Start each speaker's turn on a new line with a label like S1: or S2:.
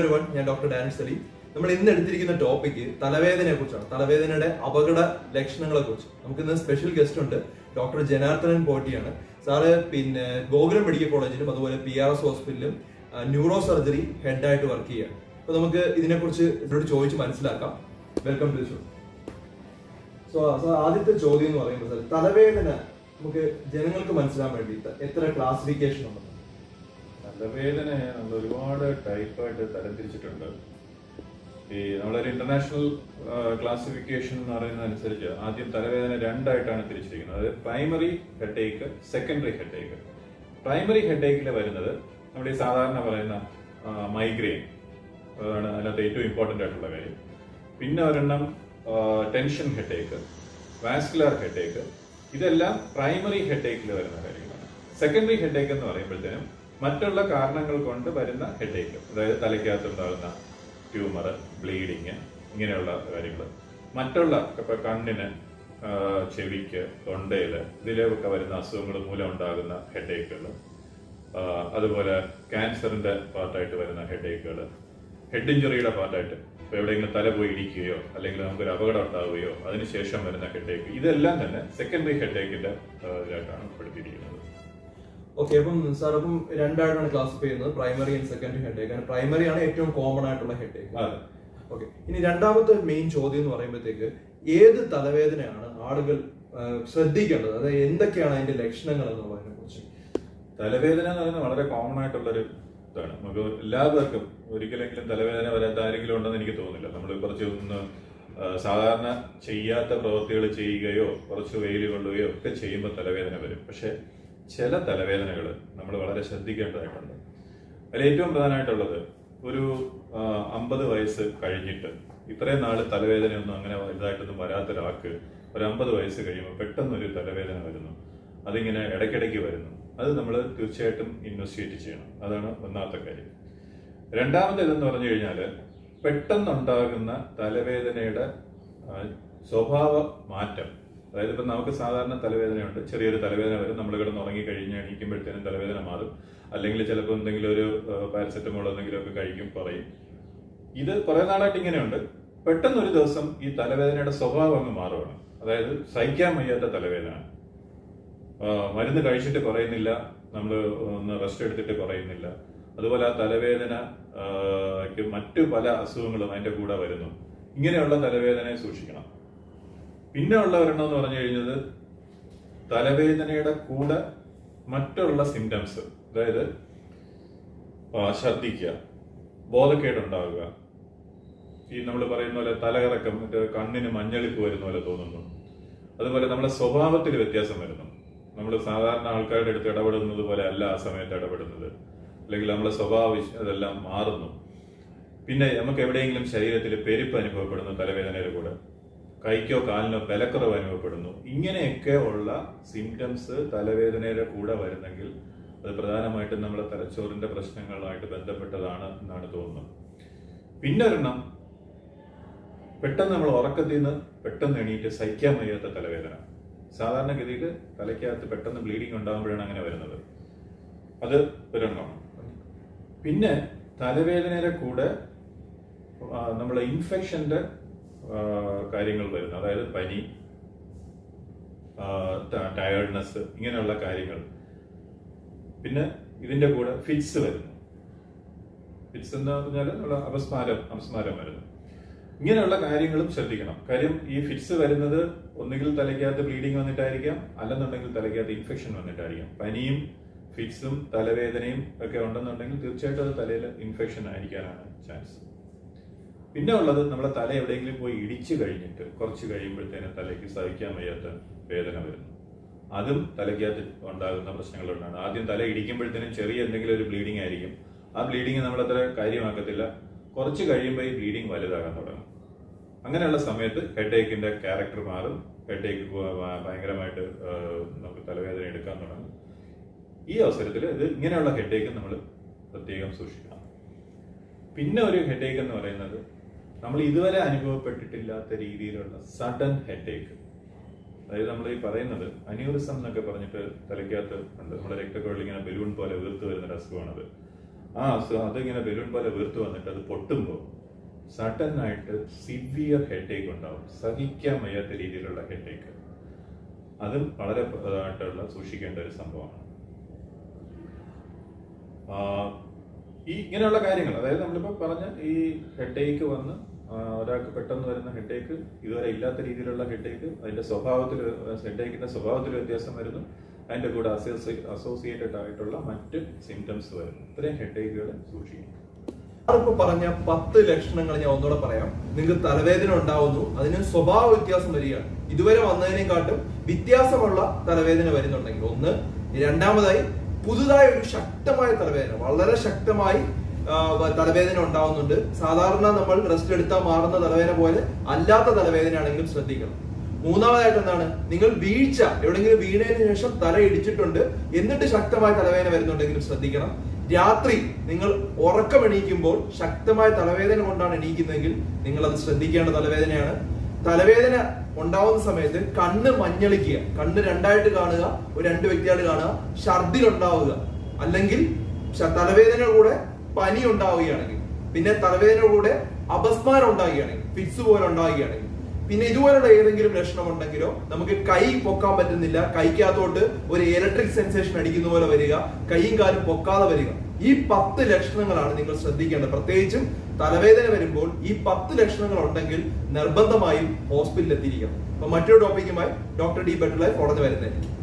S1: everyone, ഞാൻ doctor Danish Saleem. നമ്മൾ ഇന്ന് എടുത്തിരിക്കുന്ന ടോപ്പിക് തലവേദനയെ കുറിച്ചാണ്. തലവേദനയുടെ അപകട ലക്ഷണങ്ങളെ കുറിച്ച്. നമുക്ക് ഇന്ന് സ്പെഷ്യൽ ഗസ്റ്റ് ഉണ്ട് ഡോക്ടർ ജനാർദ്ദനൻ പോട്ടിയാണ്. സാറ് പിന്നെ ഗോകുലം മെഡിക്കൽ കോളേജിലും അതുപോലെ പി ആർ എസ് ഹോസ്പിറ്റലിലും ന്യൂറോ സർജറി ഹെഡായിട്ട് വർക്ക് ചെയ്യുകയാണ്. അപ്പൊ നമുക്ക് ഇതിനെക്കുറിച്ച് ഇതിനോട് ചോദിച്ച് മനസ്സിലാക്കാം. Welcome to show so sir ആദ്യത്തെ ചോദ്യം എന്ന് പറയുമ്പോൾ സാർ തലവേദന നമുക്ക് ജനങ്ങൾക്ക് മനസ്സിലാൻ വേണ്ടി എത്ര ക്ലാസിഫിക്കേഷൻ ഉണ്ട്
S2: തലവേദനയെ നമ്മൾ ഒരുപാട് ടൈപ്പായിട്ട് തരംതിരിച്ചിട്ടുണ്ട്. ഈ നമ്മളൊരു ഇന്റർനാഷണൽ ക്ലാസിഫിക്കേഷൻ എന്ന് പറയുന്നത് അനുസരിച്ച് ആദ്യം തലവേദന രണ്ടായിട്ടാണ് തിരിച്ചിരിക്കുന്നത്. അതായത് primary headache secondary headache primary ഹെഡേക്കിൽ വരുന്നത് നമ്മുടെ ഈ സാധാരണ പറയുന്ന മൈഗ്രെയിൻ അതാണ് അതിനകത്ത് ഏറ്റവും ഇമ്പോർട്ടന്റ് ആയിട്ടുള്ള കാര്യം. പിന്നെ ഒരെണ്ണം ടെൻഷൻ ഹെഡേക്ക് വാസ്കുലർ ഹെഡേക്ക് ഇതെല്ലാം പ്രൈമറി ഹെഡേക്കിൽ വരുന്ന കാര്യങ്ങളാണ്. സെക്കൻഡറി ഹെഡേക്ക് എന്ന് പറയുമ്പോഴത്തേനും മറ്റുള്ള കാരണങ്ങൾ കൊണ്ട് വരുന്ന ഹെഡേക്ക് അതായത് തലയ്ക്കകത്ത് ഉണ്ടാകുന്ന ട്യൂമർ ബ്ലീഡിങ് ഇങ്ങനെയുള്ള കാര്യങ്ങൾ മറ്റുള്ള ഇപ്പൊ കണ്ണിന് ചെവിക്ക് തൊണ്ടയിൽ ഇതിലൊക്കെ വരുന്ന അസുഖങ്ങൾ മൂലം ഉണ്ടാകുന്ന ഹെഡേക്കുകൾ അതുപോലെ ക്യാൻസറിന്റെ പാർട്ടായിട്ട് വരുന്ന ഹെഡേക്കുകൾ ഹെഡ് ഇഞ്ചുറിയുടെ പാർട്ടായിട്ട് ഇപ്പൊ എവിടെയെങ്കിലും തല പോയി ഇടിക്കുകയോ അല്ലെങ്കിൽ നമുക്കൊരു അപകടം ഉണ്ടാവുകയോ അതിനുശേഷം വരുന്ന ഹെഡേക്ക് ഇതെല്ലാം തന്നെ സെക്കൻഡറി ഹെഡേക്കിന്റെ ഇതായിട്ടാണ് ഉൾപ്പെടുത്തിയിരിക്കുന്നത്
S1: ഓക്കെ അപ്പം സാർ അപ്പം രണ്ടായിട്ടാണ് ക്ലാസിഫൈ ചെയ്യുന്നത്. പ്രൈമറി ആൻഡ് സെക്കൻഡറി ഹെഡ് ആണ് പ്രൈമറി ആണ് ഏറ്റവും കോമൺ ആയിട്ടുള്ള ഹെഡ്
S2: ഏക്ക്
S1: ഓക്കെ ഇനി രണ്ടാമത്തെ മെയിൻ ചോദ്യം എന്ന് പറയുമ്പോഴത്തേക്ക് ഏത് തലവേദനയാണ് ആളുകൾ ശ്രദ്ധിക്കേണ്ടത്? അതായത് എന്തൊക്കെയാണ് അതിന്റെ ലക്ഷണങ്ങൾ എന്നുള്ളതിനെ കുറിച്ച്.
S2: തലവേദന എന്ന് പറയുന്നത് വളരെ കോമൺ ആയിട്ടുള്ളൊരു ഇതാണ്. നമുക്ക് എല്ലാവർക്കും ഒരിക്കലെങ്കിലും തലവേദന വരാത്ത ആരെങ്കിലും ഉണ്ടെന്ന് എനിക്ക് തോന്നുന്നില്ല. നമ്മൾ കുറച്ച് ഒന്ന് സാധാരണ ചെയ്യാത്ത പ്രവൃത്തികൾ ചെയ്യുകയോ കുറച്ച് വെയിൽ കൊള്ളുകയോ ഒക്കെ ചെയ്യുമ്പോൾ തലവേദന വരും. പക്ഷെ ചില തലവേദനകൾ നമ്മൾ വളരെ ശ്രദ്ധിക്കേണ്ടതായിട്ടുണ്ട്. അതിൽ ഏറ്റവും പ്രധാനമായിട്ടുള്ളത് ഒരു അമ്പത് വയസ്സ് കഴിഞ്ഞിട്ട് ഇത്രയും നാൾ തലവേദനയൊന്നും അങ്ങനെ വലുതായിട്ടൊന്നും വരാത്ത ഒരാൾക്ക് ഒരു അമ്പത് വയസ്സ് കഴിയുമ്പോൾ പെട്ടെന്ന് ഒരു തലവേദന വരുന്നു. അതിങ്ങനെ ഇടയ്ക്കിടയ്ക്ക് വരുന്നു. അത് നമ്മൾ തീർച്ചയായിട്ടും ഇൻവെസ്റ്റിഗേറ്റ് ചെയ്യണം. അതാണ് ഒന്നാമത്തെ കാര്യം. രണ്ടാമത്തെ ഇതെന്ന് പറഞ്ഞു കഴിഞ്ഞാൽ പെട്ടെന്നുണ്ടാകുന്ന തലവേദനയുടെ സ്വഭാവ മാറ്റം. അതായത് ഇപ്പം നമുക്ക് സാധാരണ തലവേദനയുണ്ട്. ചെറിയൊരു തലവേദന വരും. നമ്മൾ കിടന്ന് ഉറങ്ങി കഴിഞ്ഞ് എണീക്കുമ്പോഴത്തേനും തലവേദന മാറും. അല്ലെങ്കിൽ ചിലപ്പോൾ എന്തെങ്കിലും ഒരു പാരസെറ്റമോൾ എന്തെങ്കിലും ഒക്കെ കഴിക്കും കുറയും ഇത് കുറെ നാളായിട്ട് ഇങ്ങനെയുണ്ട്. പെട്ടെന്ന് ഒരു ദിവസം ഈ തലവേദനയുടെ സ്വഭാവം അങ്ങ് മാറുകയാണ് അതായത് സഹിക്കാൻ വയ്യാത്ത തലവേദന. മരുന്ന് കഴിച്ചിട്ട് കുറയുന്നില്ല നമ്മൾ ഒന്ന് റെസ്റ്റ് എടുത്തിട്ട് കുറയുന്നില്ല അതുപോലെ ആ തലവേദനയ്ക്ക് മറ്റു പല അസുഖങ്ങളും അതിന്റെ കൂടെ വരുന്നു. ഇങ്ങനെയുള്ള തലവേദനയെ സൂക്ഷിക്കണം. പിന്നെ ഉള്ള ഒരെണ്ണം എന്ന് പറഞ്ഞു കഴിഞ്ഞത് തലവേദനയുടെ കൂടെ മറ്റുള്ള സിംറ്റംസ് അതായത് ഛർദിക്കുക ബോധക്കേടുണ്ടാവുക. ഈ നമ്മൾ പറയുന്ന പോലെ തലകറക്കം മറ്റേ കണ്ണിന് മഞ്ഞളിപ്പ് വരുന്ന പോലെ തോന്നുന്നു. അതുപോലെ നമ്മുടെ സ്വഭാവത്തിൽ വ്യത്യാസം വരുന്നു. നമ്മൾ സാധാരണ ആൾക്കാരുടെ അടുത്ത് ഇടപെടുന്നത് പോലെ അല്ല ആ സമയത്ത് ഇടപെടുന്നത്. അല്ലെങ്കിൽ നമ്മുടെ സ്വഭാവ അതെല്ലാം മാറുന്നു. പിന്നെ നമുക്ക് എവിടെയെങ്കിലും ശരീരത്തിൽ പെരുപ്പ് അനുഭവപ്പെടുന്നു തലവേദനയുടെ കൂടെ കൈക്കോ കാലിനോ ബലക്കുറവ് അനുഭവപ്പെടുന്നു. ഇങ്ങനെയൊക്കെ ഉള്ള സിംറ്റംസ് തലവേദനയുടെ കൂടെ വരുന്നെങ്കിൽ അത് പ്രധാനമായിട്ടും നമ്മുടെ തലച്ചോറിന്റെ പ്രശ്നങ്ങളുമായിട്ട് ബന്ധപ്പെട്ടതാണ് എന്നാണ് തോന്നുന്നത്. പിന്നെ ഒരെണ്ണം പെട്ടെന്ന് നമ്മൾ ഉറക്കത്തിൽ നിന്ന് പെട്ടെന്ന് എണീറ്റ് സഹിക്കാൻ വയ്യാത്ത തലവേദന. സാധാരണഗതിയിൽ തലയ്ക്കകത്ത് പെട്ടെന്ന് ബ്ലീഡിങ് ഉണ്ടാകുമ്പോഴാണ് അങ്ങനെ വരുന്നത്. അത് ഒരെണ്ണമാണ് പിന്നെ തലവേദനയുടെ കൂടെ നമ്മൾ ഇൻഫെക്ഷന്റെ കാര്യങ്ങൾ വരുന്നു. അതായത് പനി ടയർഡ്നെസ് ഇങ്ങനെയുള്ള കാര്യങ്ങൾ. പിന്നെ ഇതിന്റെ കൂടെ ഫിറ്റ്സ് വരുന്നു. ഫിറ്റ്സ് എന്ന് പറഞ്ഞാൽ നമ്മുടെ അപസ്മാരം അപസ്മാരം വരുന്നു. ഇങ്ങനെയുള്ള കാര്യങ്ങളും ശ്രദ്ധിക്കണം. കാര്യം ഈ ഫിറ്റ്സ് വരുന്നത് ഒന്നുകിൽ തലയ്ക്കകത്ത് ബ്ലീഡിങ് വന്നിട്ടായിരിക്കാം അല്ലെന്നുണ്ടെങ്കിൽ തലയ്ക്കകത്ത് ഇൻഫെക്ഷൻ വന്നിട്ടായിരിക്കാം. പനിയും ഫിറ്റ്സും തലവേദനയും ഒക്കെ ഉണ്ടെന്നുണ്ടെങ്കിൽ തീർച്ചയായിട്ടും അത് തലയിൽ ഇൻഫെക്ഷൻ ആയിരിക്കാനാണ് ചാൻസ് പിന്നെ ഉള്ളത് നമ്മുടെ തല എവിടെയെങ്കിലും പോയി ഇടിച്ചു കഴിഞ്ഞിട്ട് കുറച്ച് കഴിയുമ്പോഴത്തേനും തലയ്ക്ക് സഹിക്കാൻ വയ്യാത്ത വേദന വരുന്നു. അതും തലയ്ക്കകത്ത് ഉണ്ടാകുന്ന പ്രശ്നങ്ങളുണ്ടാണ് ആദ്യം തല ഇടിക്കുമ്പോഴത്തേനും ചെറിയ എന്തെങ്കിലും ഒരു ബ്ലീഡിങ് ആയിരിക്കും. ആ ബ്ലീഡിങ് നമ്മളത്ര കാര്യമാക്കത്തില്ല. കുറച്ച് കഴിയുമ്പോൾ ഈ ബ്ലീഡിങ് വലുതാകാൻ തുടങ്ങും. അങ്ങനെയുള്ള സമയത്ത് ഹെഡ് ഏക്കിന്റെ ക്യാരക്ടർ മാറും. ഹെഡ് ഏക്ക് ഭയങ്കരമായിട്ട് നമുക്ക് തലവേദന എടുക്കാൻ തുടങ്ങും. ഈ അവസരത്തിൽ ഇത് ഇങ്ങനെയുള്ള ഹെഡ് ഏക്ക് നമ്മൾ പ്രത്യേകം സൂക്ഷിക്കണം. പിന്നെ ഒരു ഹെഡ് ഏക്ക് എന്ന് പറയുന്നത് നമ്മൾ ഇതുവരെ അനുഭവപ്പെട്ടിട്ടില്ലാത്ത രീതിയിലുള്ള സഡൻ ഹെഡേക്ക് അതായത് നമ്മൾ ഈ പറയുന്നത് അന്യൂറിസം എന്നൊക്കെ പറഞ്ഞിട്ട് തലയ്ക്കകത്ത് ഉണ്ട്. നമ്മുടെ രക്തക്കൊഴൽ ഇങ്ങനെ ബലൂൺ പോലെ വീർത്ത് വരുന്ന അസുഖമാണത്. ആ അസുഖം അതിങ്ങനെ ബലൂൺ പോലെ വീർത്ത് വന്നിട്ട് അത് പൊട്ടുമ്പോൾ സഡൻ ആയിട്ട് സിവിയർ ഹെഡേക്ക് ഉണ്ടാവും. സഹിക്കാൻ വയ്യാത്ത രീതിയിലുള്ള ഹെഡേക്ക് അതും വളരെ പ്രധാനമായിട്ടുള്ള സൂക്ഷിക്കേണ്ട ഒരു സംഭവമാണ്. ഈ ഇങ്ങനെയുള്ള കാര്യങ്ങൾ അതായത് നമ്മളിപ്പോൾ പറഞ്ഞ ഈ ഹെഡേക്ക് വന്ന് ഒരാൾക്ക് പെട്ടെന്ന് വരുന്ന ഹെഡേക്ക് ഇതുവരെ ഇല്ലാത്ത രീതിയിലുള്ള ഹെഡേക്ക് അതിന്റെ സ്വഭാവത്തിൽ ഹെഡേക്കിന്റെ സ്വഭാവത്തിൽ വ്യത്യാസം വരുന്നു. അതിന്റെ കൂടെ അസോസിയേറ്റഡ് ആയിട്ടുള്ള മറ്റ് സിംറ്റംസ് വരും. ഇത്രയും ഹെഡേക്കുകൾ സൂക്ഷിക്കും
S1: ഇപ്പൊ പറഞ്ഞ പത്ത് ലക്ഷണങ്ങൾ ഞാൻ ഒന്നുകൂടെ പറയാം. നിങ്ങൾക്ക് തലവേദന ഉണ്ടാവുന്നു അതിന് സ്വഭാവ വ്യത്യാസം വരികയാണ് ഇതുവരെ വന്നതിനെക്കാട്ടും വ്യത്യാസമുള്ള തലവേദന വരുന്നുണ്ടെങ്കിൽ ഒന്ന്. രണ്ടാമതായി പുതുതായി ഒരു ശക്തമായ തലവേദന വളരെ ശക്തമായി തലവേദന ഉണ്ടാവുന്നുണ്ട്. സാധാരണ നമ്മൾ റെസ്റ്റ് എടുത്താൽ മാറുന്ന തലവേദന പോലെ അല്ലാത്ത തലവേദന ആണെങ്കിലും ശ്രദ്ധിക്കണം. മൂന്നാമതായിട്ട് എന്താണ്? നിങ്ങൾ വീഴ്ച എവിടെങ്കിലും വീണതിന് ശേഷം തല ഇടിച്ചിട്ടുണ്ട് എന്നിട്ട് ശക്തമായ തലവേദന വരുന്നുണ്ടെങ്കിലും ശ്രദ്ധിക്കണം. രാത്രി നിങ്ങൾ ഉറക്കം എണീക്കുമ്പോൾ ശക്തമായ തലവേദന കൊണ്ടാണ് എണീക്കുന്നതെങ്കിൽ നിങ്ങൾ അത് ശ്രദ്ധിക്കേണ്ട തലവേദനയാണ്. തലവേദന ഉണ്ടാവുന്ന സമയത്ത് കണ്ണ് മഞ്ഞളിക്കുക. കണ്ണ് രണ്ടായിട്ട് കാണുക ഒരു രണ്ട് വ്യക്തിയായിട്ട് കാണുക ഛർദിൽ ഉണ്ടാവുക. അല്ലെങ്കിൽ തലവേദന കൂടെ പനി ഉണ്ടാവുകയാണെങ്കിൽ പിന്നെ തലവേദന കൂടെ അപസ്മാരം ഉണ്ടാവുകയാണെങ്കിൽ ഫിറ്റ്സ് പോലെ ഉണ്ടാവുകയാണെങ്കിൽ പിന്നെ ഇതുപോലുള്ള ഏതെങ്കിലും ലക്ഷണം ഉണ്ടെങ്കിലോ നമുക്ക് കൈ പൊക്കാൻ പറ്റുന്നില്ല. കൈക്കകത്തോട്ട് ഒരു ഇലക്ട്രിക് സെൻസേഷൻ അടിക്കുന്ന പോലെ വരിക. കൈയും കാലും പൊക്കാതെ വരിക. ഈ പത്ത് ലക്ഷണങ്ങളാണ് നിങ്ങൾ ശ്രദ്ധിക്കേണ്ടത്. പ്രത്യേകിച്ചും തലവേദന വരുമ്പോൾ ഈ പത്ത് ലക്ഷണങ്ങൾ ഉണ്ടെങ്കിൽ നിർബന്ധമായും ഹോസ്പിറ്റലിൽ എത്തിയിരിക്കണം. അപ്പൊ മറ്റൊരു ടോപ്പിക്കുമായി ഡോക്ടർ ഡി ബെറ്റർ ലൈഫ് ഉടനെ വരുന്നതായിരിക്കും.